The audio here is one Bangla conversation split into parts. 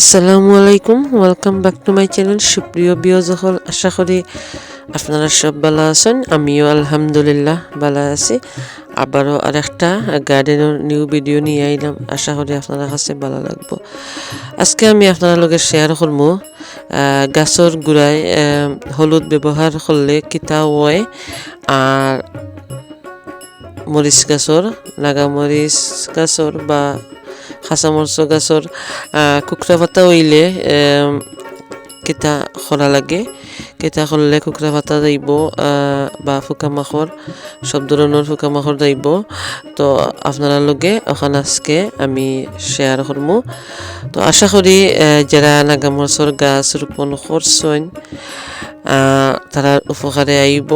আসসালামু আলাইকুম welcome back to my channel সুপ্রিয় বিয়জহল আশা করি আপনারা সব ভালো আছেন আমিও আলহামদুলিল্লাহ ভালো আছি আবারও আরেকটা গার্ডেনের নিউ ভিডিও নিয়ে আইলাম আশা করি আপনারা কাছে ভালো লাগবো আজকে আমি আপনার লগে শেয়ার করব গাছর গুড়ায় হলুদ ব্যবহার করলে কিতা হয় আর মরিচ গাছর নাগা মরিচ গাছর বা খাঁচামরচ গাছর কুকরা পাতা হইলে এম, কেতা খরা লাগে। কেতা করলে কুকরা পাতা আহ, বা ফুকা মাখর সব ধরনের ফুকা মাখর যাইব তো লগে ওখানে আজকে আমি শেয়ার করব তো আশা করি আহ, যারা নাগামরচর গাছ রোপণ করছেন তারা উপকারে আইব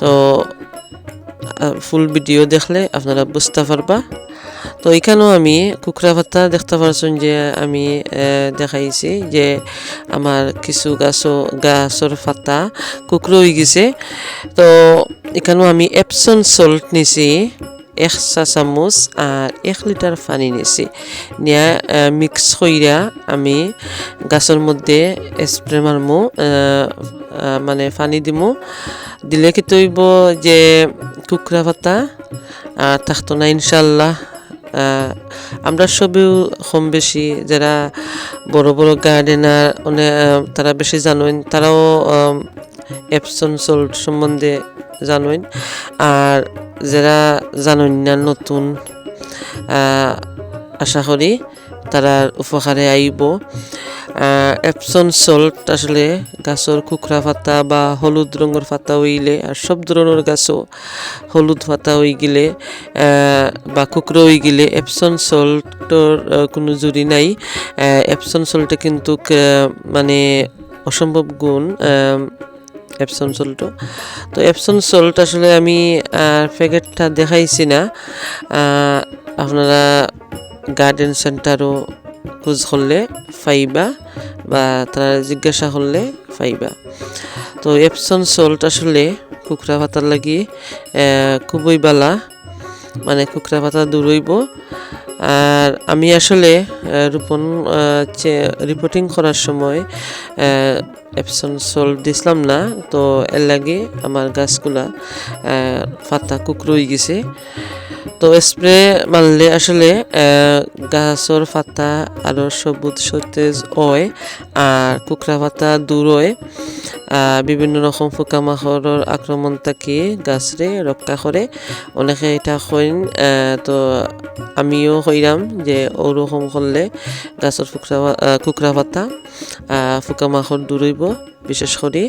তো ফুল ভিডিও দেখলে আপনারা বুঝতে পারবা। তো এখানেও আমি কুকরা পাতা দেখতে পারছেন যে আমি দেখাইছি যে আমার কিছু গাছও, গাছর পাতা কুকরো হয়ে গেছে। তো এখানেও আমি এপসন সল্ট নিছি, এক চা চামচ আর এক লিটার পানি নিছি। নিয়ে মিক্স কইরা আমি গাছের মধ্যে স্প্রে মারমু মানে পানি দিমু। দিলে কি তৈব যে কুকরা পাতা থাকতো না, ইনশাল্লাহ। আমরা সবেও কম বেশি যারা বড় বড় গার্ডেনার অনেক তারা বেশি জানেন তারাও এপসন সল্ট সম্বন্ধে জানেন আর যারা জানেন না নতুন আশা করি তারার উপকারে আইব। এপসন সল্ট আসলে গাছর কুকরা পাতা বা হলুদ রঙের পাতা হইলে আর সব ধরনের গাছও হলুদ পাতা হয়ে গেলে বা কুকরো হয়ে গেলে এপসন সল্টর কোনো জুড়ি নাই। আহ, এপসন সল্টে কিন্তু মানে অসম্ভব গুণ আহ, এপসন সল্ট তো এপসন সল্ট আসলে আমি প্যাকেটটা দেখাইছি না। আপনারা গার্ডেন সেন্টারও খোঁজ করলে ফাইবা বা তারা জিজ্ঞাসা করলে ফাইবা। তো এপসন সল্ট আসলে কুকরা পাতার লাগি খুবই বালা মানে কুকরা পাতা দূর হইব। আর আমি আসলে রোপণ রিপোর্টিং করার সময় এপসন সল্ট দিছিলাম না, তো এর লাগে আমার গাছগুলা পাতা কুকরো হয়ে গেছে। তো স্প্রে মারলে আসলে গাছর পাতা আরও সবুজ সতেজ হয় আর কুকরা পাতা দূর হয়। বিভিন্ন রকম পোকামাকড়ের আক্রমণ থেকে গাছরে, রক্ষা করে। অনেকে এটা কইন তো আমিও কইরাম যে ওরকম করলে গাছের ফুকরা কুকরা পাতা পোকামাকড় দূর হইব। বিশেষ করে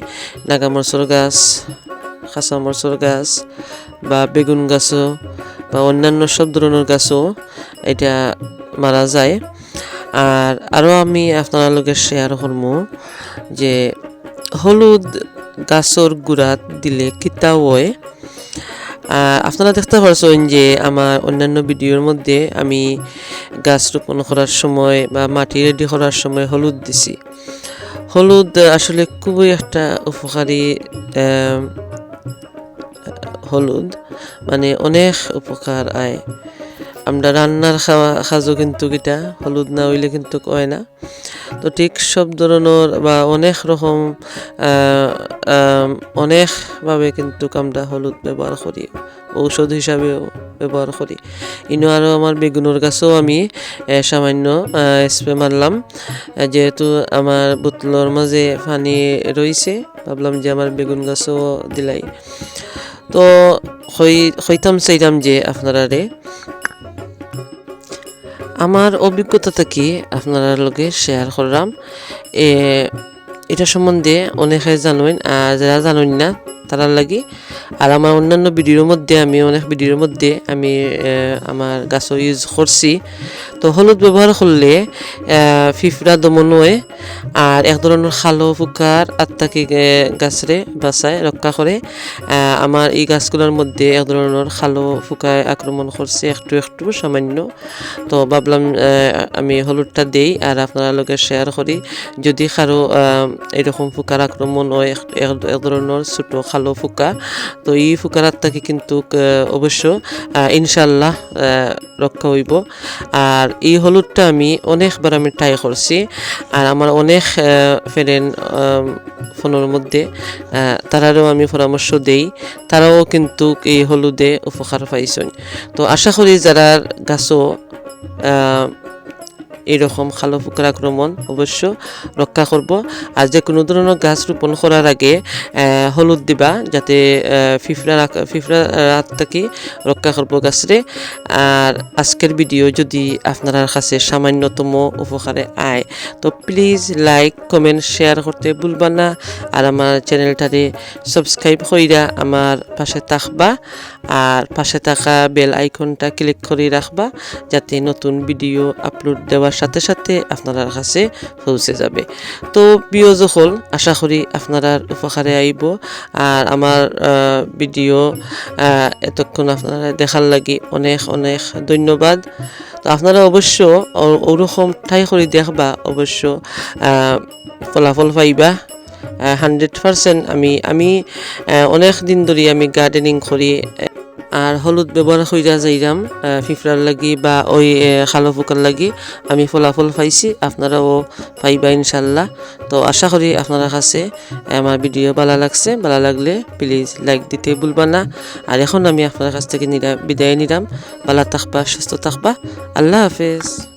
নাগামরচর গাছ খাঁচা গাছ বা বেগুন গাছও বা অন্যান্য সব ধরনের গাছও এটা মারা যায়। আর আরও আমি আপনার লগে শেয়ার করব যে হলুদ গাছর গুড়াত দিলে কিতা হয়। আপনারা দেখতে পারছেন যে আমার অন্যান্য ভিডিওর মধ্যে আমি গাছ রোপণ করার সময় বা মাটি রেডি করার সময় হলুদ দিছি। হলুদ আসলে খুবই একটা উপকারী হলুদ। মানে অনেক উপকার আয়। আমরা রান্নার খাওয়া, খাজো কিন্তু কিটা, হলুদ না হইলে কিন্তু কয় না। তো ঠিক সব ধরনের বা অনেক রকম অনেকভাবে কিন্তু আমরা হলুদ ব্যবহার করি, ঔষধ হিসাবেও ব্যবহার করি। ইনো আরও আমার বেগুনের গাছও আমি সামান্য স্প্রে মারলাম। যেহেতু আমার বোতলের মাঝে পানি রয়েছে ভাবলাম যে আমার বেগুন গাছও দিলাই। তো হইতাম চাইতাম যে আপনারা রে আমার অভিজ্ঞতা থেকে আপনারা লগে শেয়ার করলাম। এটা সম্বন্ধে অনেকে জানেন, আর যারা জানেন না তারা লাগি। আর আমার অন্যান্য ভিডিওর মধ্যে, আমি অনেক ভিডিওর মধ্যে আমি আমার গাছও ইউজ করছি। তো হলুদ ব্যবহার করলে ফিফড়া দমন হয়, আর এক ধরনের খালো ফুকার আত্মাকে গাছরে বাঁচায়, রক্ষা করে। আমার এই গাছগুলোর মধ্যে এক ধরনের খালো ফুকায় আক্রমণ করছে একটু একটু সামান্য। তো ভাবলাম আমি হলুদটা দেই আর আপনারা লোকে শেয়ার করি। যদি কারও এরকম ফুকার আক্রমণ হয় এক ধরনের ছোট খালো ফুকা। তো এই ফুকার আত্মাকে কিন্তু অবশ্য ইনশাল্লাহ রক্ষা হইব। আর এই হলুদটা আমি অনেকবার আমি ট্রাই করছি। আর আমার অনেক ফ্রেন্ড ফোনের মধ্যে তারারও আমি পরামর্শ দেই। তারাও কিন্তু এই হলুদে উপকার পাইছেন। তো আশা করি যারা গাছও এইরকম খালো ফুকার আক্রমণ অবশ্য রক্ষা করব। আর যে কোনো ধরনের গাছ রোপণ করার আগে হলুদ দিবা যাতে ফিফড়া ফিফড়া রাত থেকে রক্ষা করব গাছরে। আর আজকের ভিডিও যদি আপনার কাছে সামান্যতম উপকারে আয়, তো প্লিজ লাইক, কমেন্ট, শেয়ার করতে ভুলবা না। আর আমার চ্যানেলটারে সাবস্ক্রাইব কইরা আমার পাশে থাকবা। আর পাশে থাকা বেল আইকনটা ক্লিক করে রাখবা, যাতে নতুন ভিডিও আপলোড দেওয়ার সাথে সাথে আপনার কাছে পৌঁছে যাবে। তো প্রিয় যখন আশা করি আপনারা উপকারে আইব। আর আমার ভিডিও এতক্ষণ আপনারা দেখার লাগি অনেক অনেক ধন্যবাদ। তো আপনারা অবশ্য ওরকম ঠাই করে দেখবা, অবশ্য ফলাফল পাইবা। হান্ড্রেড পারসেন্ট আমি আমি অনেক দিন ধরে আমি গার্ডেনিং করি। আর হলুদ ব্যবহার হইয়া যাইরাম ফিফড়ার লাগি বা ওই খালো পোকার লাগি আমি ফলাফল পাইছি, আপনারাও পাইবা ইনশাল্লাহ। তো আশা করি আপনারা কাছে আমার ভিডিও ভালো লাগছে। ভালো লাগলে প্লিজ লাইক দিতে ভুলবা না। আর এখন আমি আপনার কাছ থেকে বিদায় নিলাম ভালো থাকবা, সুস্থ থাকবা। আল্লাহ হাফেজ।